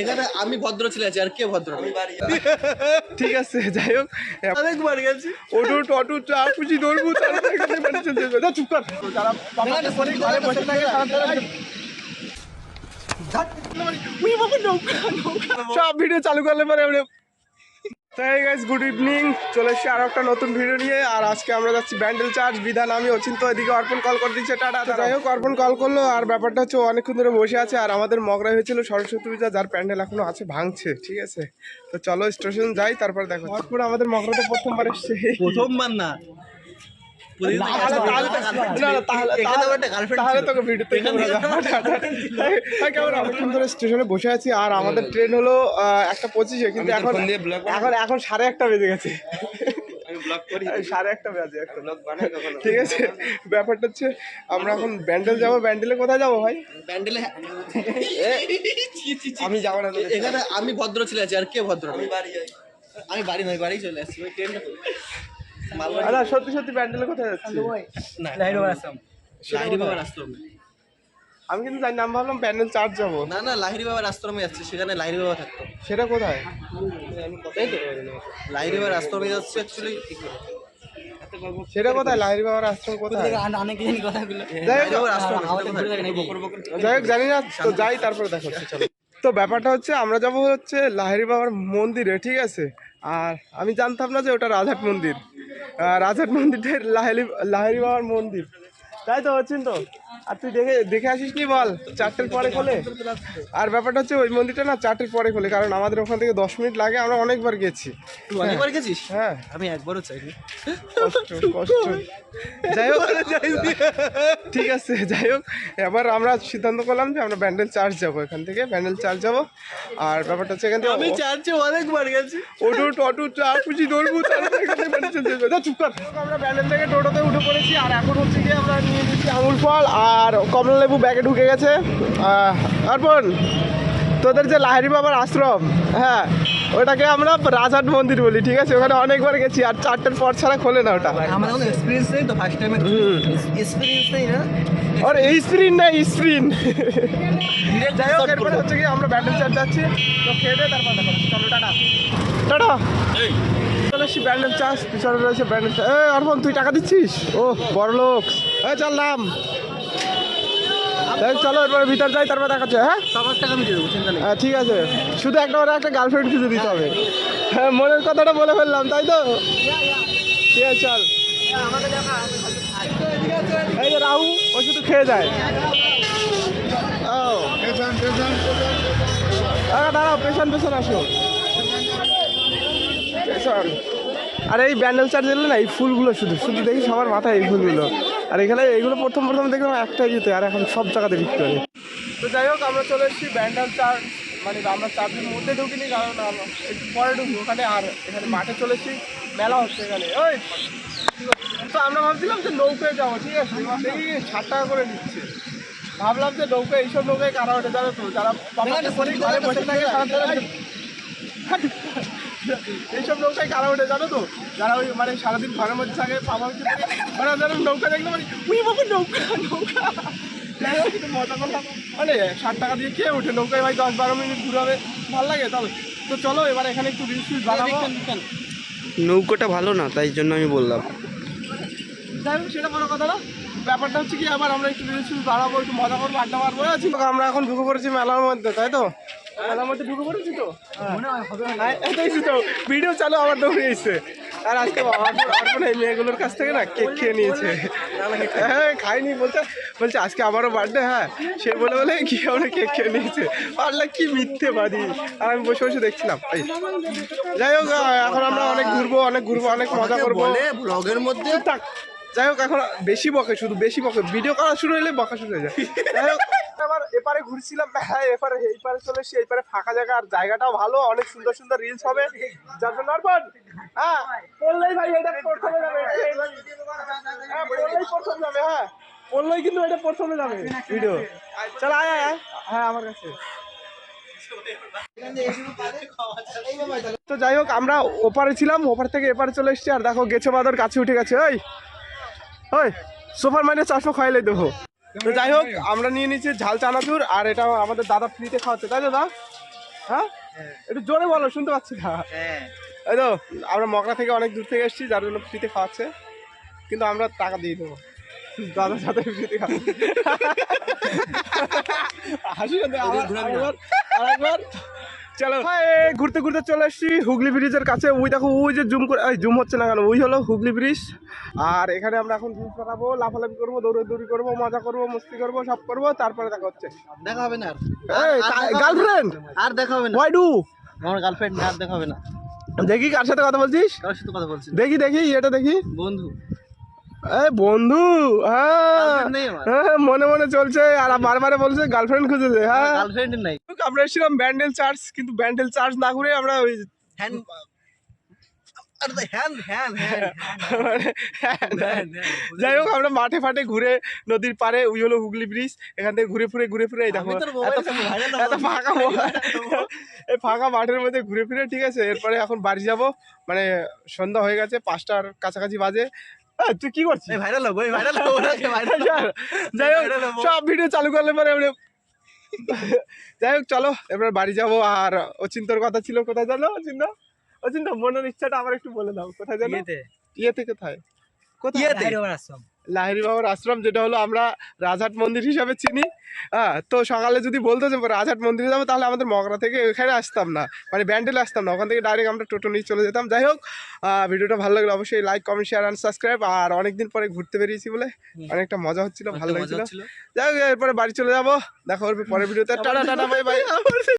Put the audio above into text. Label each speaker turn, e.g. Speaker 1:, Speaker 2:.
Speaker 1: এখানে আমি ভদ্র ছেলে আছি আর কে ভদ্র?
Speaker 2: ঠিক আছে যাই হোক।
Speaker 1: অনেকবার গেছি।
Speaker 2: ওটু টটু চা খুশি দৌড়বো তারা এখানে বাড়ি চলতে হবে। চুপ কর। তারা ঘরে বসে থাকে সারা সারা নৌকা নৌকা সব ভিডিও চালু করলে পরে আমরা তাই গাইস গুড ইভিনিং চলে এসছি আর একটা নতুন ভিডিও নিয়ে আর আজকে আমরা যাচ্ছি ব্যান্ডেল চার্জ বিধান আমি অচিন্ত এদিকে অর্পণ কল করে দিচ্ছে টাটা যাই হোক অর্পণ কল করল আর ব্যাপারটা হচ্ছে অনেকক্ষণ ধরে বসে আছে আর আমাদের মগরা হয়েছিল সরস্বতী পূজা যার প্যান্ডেল এখনও আছে ভাঙছে ঠিক আছে? তো চলো স্টেশন যাই তারপর দেখো অর্পণ আমাদের মগরাতে প্রথমবার এসছে।
Speaker 1: প্রথমবার না
Speaker 2: স্টেশনে বসে আছি আর আমাদের ট্রেন হলো একটা পঁচিশে কিন্তু
Speaker 3: আমি
Speaker 2: এখন এখন এখন সাড়ে একটা বেজে গেছে। সাড়ে একটা বাজে ঠিক আছে। ব্যাপারটা হচ্ছে আমরা এখন ব্যান্ডেল যাব। ব্যান্ডেলে কোথায় যাব ভাই?
Speaker 1: প্যান্ডেলে
Speaker 3: আমি যাব না
Speaker 1: এখানে আমি ভদ্র ছেলে আছি আর কে ভদ্র?
Speaker 3: আমি বাড়ি যাই।
Speaker 1: আমি বাড়ি নয় বাড়ি চলে আসছি ওই ট্রেনটা
Speaker 2: আরে সত্যি সত্যি ব্যান্ডেলে কোথায় যাচ্ছি।
Speaker 1: না লাহিরি বাবার আশ্রম।
Speaker 2: আমি কিন্তু জানি নাম ভাবলাম প্যান্ডেল চার্জ যাব।
Speaker 1: না না লাহিরি বাবার আশ্রমে যাচ্ছি সেখানে লাহিরি বাবা থাকতো।
Speaker 2: সেটা কোথায়?
Speaker 3: আমি কথাই তো
Speaker 1: লাহিরি বাবার আশ্রমে যাচ্ছে অ্যাকচুয়ালি
Speaker 2: সেটা কোথায়? লাহিরি বাবার আশ্রম কোথায়?
Speaker 1: সেটা কোথায়?
Speaker 2: যাই হোক জানি না তো যাই তারপরে দেখো চলো। তো ব্যাপারটা হচ্ছে আমরা যাব হচ্ছে লাহিরি বাবার মন্দিরে ঠিক আছে? আর আমি জানতাম না যে ওটা রাজহাট মন্দির। রাজহাট মন্দিরটা লাহিরি লাহিরি বাবার মন্দির। তাই তো হচ্ছেন তো। আর তুই দেখে দেখে আসিস নি বল? চারটের পরে খোলে? আর ব্যাপারটা হচ্ছে ওই মন্দিরটা না চারটের পরে খোলে কারণ আমাদের ওখান থেকে দশ মিনিট লাগে আমরা অনেকবার গেছি।
Speaker 1: তুই অনেকবার গেছিস?
Speaker 2: হ্যাঁ।
Speaker 1: আমি একবারও চাইনি।
Speaker 2: কষ্ট কষ্ট। যাই হোক। ঠিক আছে যাই হোক। এবার আমরা সিদ্ধান্ত করলাম যে আমরা ব্যান্ডেল চার্জ যাব এখান থেকে ব্যান্ডেল চার্জ যাব। আর ব্যাপারটা হচ্ছে এখান থেকে
Speaker 1: আমি চার্চে অনেকবার গেছি।
Speaker 2: অটো টটো চা খুশি দৌড়বো এখানে চুপ কর আমরা ব্যান্ডেল থেকে টোটোতে উঠে পড়েছি আর এখন হচ্ছে কি আমরা নিয়ে নিচ্ছি আঙুর ফল আর কমলা লেবু ব্যাগে ঢুকে গেছে। অর্পণ তোদের যে লাহিরি বাবার আশ্রম হ্যাঁ ওটাকে আমরা রাজহাট মন্দির বলি ঠিক আছে? ওখানে অনেকবার গেছি আর চারটের পর ছাড়া খোলে না ওটা।
Speaker 1: আমার কোনো এক্সপিরিয়েন্স নেই তো ফার্স্ট টাইমে এক্সপিরিয়েন্স নেই না?
Speaker 2: আর এই স্ক্রিন না স্ক্রিন যাই হোক এরপরে হচ্ছে কি আমরা ব্যান্ডেল চার্জ যাচ্ছি। তো খেয়ে দিয়ে তারপর দেখা। চলো টাটা। টাটা এসছি ব্যান্ডেল চার্জ পিছনে রয়েছে ব্যান্ডেল চার্জ এই অর্পণ তুই টাকা দিচ্ছিস? ও বড় লোক। এই চল নাম। চলো, এরপরে ভিতর যাই, তারপর দেখাচ্ছে হ্যাঁ?
Speaker 1: সবার টাকা
Speaker 2: হ্যাঁ ঠিক আছে। শুধু একটা ওরা একটা গার্লফ্রেন্ড খুঁজে দিতে হবে। হ্যাঁ মনের কথাটা বলে ফেললাম, তাই তো? ঠিক আছে, চল। এই যে রাহু, ও শুধু খেয়ে যায়। ও। দাঁড়াও, পেছন পেছন আসো। পেছন। আর এই ব্যান্ডেল চার্জ এলে না এই ফুলগুলো শুধু শুধু দেখি সবার মাথায় এই ফুলগুলো। আর এখানে এইগুলো প্রথম প্রথম দেখলাম একটাই যেতে আর এখন সব জায়গাতে বিক্রি করে। তো যাই হোক আমরা চলে এসেছি ব্যান্ডেল চার্জ মানে আমরা চার্জের মধ্যে ঢুকিনি কারণ একটু পরে ঢুকবো ওখানে আর এখানে মাঠে চলে এসেছি মেলা হচ্ছে এখানে ওই। তো আমরা ভাবছিলাম যে নৌকায় যাব ঠিক আছে? দেখি ষাট টাকা করে নিচ্ছে। ভাবলাম যে নৌকা এইসব নৌকায় কারা ওঠে যাবে তো যারা ঘরে বসে থাকে তারা- এইসব নৌকায় কারা ওঠে জানো তো? যারা ওই মানে সারাদিন ঘরের মধ্যে থাকে থাকে, ওরা যারা নৌকা দেখলে মানে উই বাবা নৌকা নৌকা। যাই কিন্তু মজা করলাম। মানে ষাট টাকা দিয়ে কে ওঠে নৌকায় ভাই দশ বারো মিনিট ঘুরাবে ভালো লাগে তবে। তো চলো এবার এখানে একটু রিলস ফিলস বানাবো।
Speaker 3: নৌকোটা ভালো না তাই জন্য আমি বললাম।
Speaker 2: যাই হোক সেটা বড় কথা না। ব্যাপারটা হচ্ছে কি আবার আমরা একটু রিলস ফিলস বাড়াবো একটু মজা করব আড্ডা মারবো। আছি আমরা এখন ঢুকে পড়েছি মেলার মধ্যে তাই তো? মেলার মধ্যে ঢুকে পড়েছি তো। হ্যাঁ, এই দেখছি তো ভিডিও চালু আমার দৌড়ে এসছে। আর আজকে অর্পণ এই মেয়েগুলোর কাছ থেকে না কেক খেয়ে নিয়েছে। হ্যাঁ খাইনি বলছে বলছে আজকে আমারও বার্থডে হ্যাঁ। সে বলে বলে কি আমরা কেক খেয়ে নিয়েছে? পারলে কি মিথ্যে বাদি আর আমি বসে বসে দেখছিলাম যাই হোক এখন আমরা অনেক ঘুরবো অনেক ঘুরবো অনেক মজা করব।
Speaker 1: ব্লগের মধ্যে?
Speaker 2: থাক যাই হোক এখন বেশি বকে শুধু বেশি বকে। ভিডিও করা শুরু হলে বকা শুরু হয়ে যায়। যাই হোক আবার এপারে ঘুরছিলাম হ্যাঁ এপারে এই পারে চলে এসেছি এই পারে ফাঁকা জায়গা আর জায়গাটাও ভালো অনেক সুন্দর সুন্দর রিলস হবে। যার জন্য অর্পণ হ্যাঁ ভাই এটা প্রথমে যাবে। হ্যাঁ প্রথম যাবে হ্যাঁ। বললেই কিন্তু এটা প্রথমে যাবে ভিডিও চল আয় আয়। হ্যাঁ আমার কাছে। তো যাই হোক আমরা ওপারে ছিলাম ওপার থেকে এপারে চলে এসেছি আর দেখো গেছে বাদর কাছে উঠে গেছে ওই। ওই সোফার মানে চারশো খাইলে দেবো। তো যাই হোক আমরা নিয়ে নিচ্ছি ঝাল চানাচুর আর এটা আমাদের দাদা ফ্রিতে খাওয়াচ্ছে তাই দাদা? হ্যাঁ? একটু জোরে বলো শুনতে পাচ্ছি না। এই তো আমরা মকরা থেকে অনেক দূর থেকে এসেছি যার জন্য ফ্রিতে খাওয়াচ্ছে কিন্তু আমরা টাকা দিয়ে দেবো। দাদার সাথে ফ্রিতে খাওয়াচ্ছি। হাসি আরেকবার। চলো। ঘুরতে ঘুরতে চলে এসেছি হুগলি ব্রিজের কাছে। ওই দেখো ওই যে জুম করে জুম হচ্ছে না কেন? ওই হলো হুগলি ব্রিজ। আর এখানে আমরা এখন জুম করাবো লাফালাফি করব দৌড়াদৌড়ি করব মজা করব মস্তি করব সব করব তারপরে দেখা হচ্ছে।
Speaker 1: দেখা হবে না আর।
Speaker 2: গার্লফ্রেন্ড
Speaker 1: আর দেখা হবে না।
Speaker 2: ওয়াই ডু
Speaker 1: আমার গার্লফ্রেন্ড আর দেখা হবে না।
Speaker 2: দেখি কার সাথে কথা বলছিস।
Speaker 1: কারোর সাথে কথা বলছি
Speaker 2: দেখি দেখি এটা দেখি।
Speaker 1: বন্ধু।
Speaker 2: বন্ধু হ্যাঁ। হ্যাঁ মনে মনে চলছে আর বারবার বলছে গার্লফ্রেন্ড খুঁজেছে হ্যাঁ।
Speaker 1: গার্লফ্রেন্ড নাই।
Speaker 2: আমরা এসেছিলাম ব্যান্ডেল চার্জ কিন্তু ব্যান্ডেল চার্জ না ঘুরে আমরা ওই
Speaker 1: হ্যান্ড
Speaker 2: যাই হোক আমরা মাঠে ফাটে ঘুরে নদীর পাড়ে ওই হলো হুগলি ব্রিজ এখান থেকে ঘুরে ফিরে ঘুরে ফিরে দেখো এত-। ফাঁকা এই ফাঁকা মাঠের মধ্যে ঘুরে ফিরে ঠিক আছে এরপরে এখন বাড়ি যাব মানে সন্ধ্যা হয়ে গেছে পাঁচটার কাছাকাছি বাজে তুই কি করছিস?
Speaker 1: ভাইরাল হব এই ভাইরাল হব
Speaker 2: যাই হোক সব ভিডিও চালু করলে পরে আমরা যাই হোক চলো এবার বাড়ি যাব। আর অচিন্তর কথা ছিল কোথায় জানো অচিন্ত? অচিন্ত মনের ইচ্ছাটা আবার একটু বলে দাও কোথায় জানো? ইয়েতে। কোথায়? কোথায় লাহিরি বাবার আশ্রম যেটা হলো আমরা রাজহাট মন্দির হিসাবে চিনি। হ্যাঁ তো সকালে যদি বলতো যে রাজহাট মন্দিরে যাব তাহলে আমাদের মগরা থেকে এখানে আসতাম না। মানে ব্যান্ডেল আসতাম না ওখান থেকে ডাইরেক্ট আমরা টোটো নিয়ে চলে যেতাম। যাই হোক ভিডিওটা ভালো লাগল অবশ্যই like comment share and subscribe আর অনেকদিন পরে ঘুরতে বেরিয়েছি বলে অনেকটা মজা হচ্ছিল ভালো লাগছিল। যাই হোক এরপরে বাড়ি চলে যাব। দেখা করবে পরের ভিডিওতে। Tata tata bye bye